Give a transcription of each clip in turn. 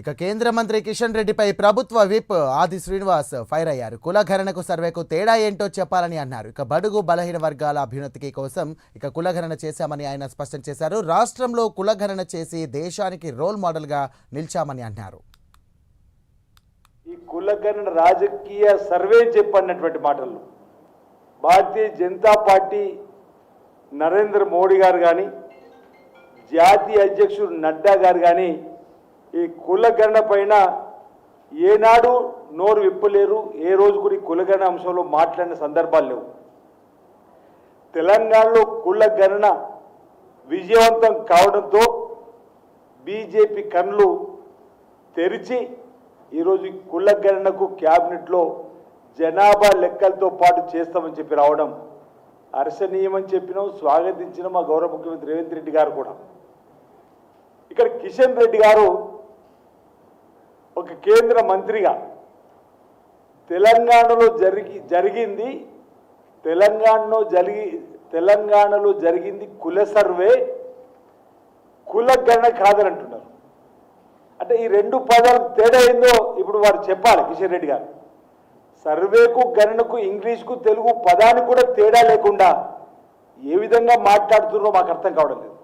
ఇక కేంద్ర మంత్రి కిషన్ రెడ్డిపై ప్రభుత్వ విప్ ఆది శ్రీనివాస్ ఫైర్ అయ్యారు. కులగణనకు సర్వేకు తేడా ఏంటో చెప్పాలని అన్నారు. ఇక బడుగు బలహీన వర్గాల అభ్యున్నతికి కోసం ఇక కులగణన చేశామని ఆయన స్పష్టం చేశారు. రాష్ట్రంలో కులగణన చేసి దేశానికి రోల్ మోడల్గా నిలిచామని అన్నారు. ఈ కులగణన రాజకీయ సర్వే చెప్పన్నటువంటి మాటలు. భారతీయ జనతా పార్టీ నరేంద్ర మోడీ గారు కానీ జాతీయ అధ్యక్షుడు నడ్డా గారు కానీ ఈ కులగణన పైన ఏనాడు నోరు విప్పలేరు ఏ రోజు కూడా ఈ కులగణన అంశంలో మాట్లాడిన సందర్భాలు లేవు. తెలంగాణలో కులగణన విజయవంతం కావడంతో బీజేపీ కన్నులు తెరిచి ఈరోజు కులగణనకు క్యాబినెట్లో జనాభా లెక్కలతో పాటు చేస్తామని చెప్పి రావడం హర్షణీయమని చెప్పినాం స్వాగతించిన మా గౌరవ ముఖ్యమంత్రి రేవంత్ రెడ్డి గారు కూడా. ఇక్కడ కిషన్ రెడ్డి గారు ఒక కేంద్ర మంత్రిగా తెలంగాణలో జరిగి జరిగింది తెలంగాణలో జరిగి తెలంగాణలో జరిగింది కుల సర్వే కులగణన కాదని అంటున్నారు. అంటే ఈ రెండు పదాలు తేడా ఏందో ఇప్పుడు వారు చెప్పాలి కిషన్ రెడ్డి గారు. సర్వేకు గణనకు ఇంగ్లీష్కు తెలుగు పదానికి కూడా తేడా లేకుండా ఏ విధంగా మాట్లాడుతున్నారో మాకు అర్థం కావడం లేదు.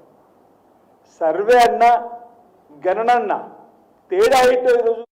సర్వే అన్నా గణన అన్నా తేడా ఏంటో ఈరోజు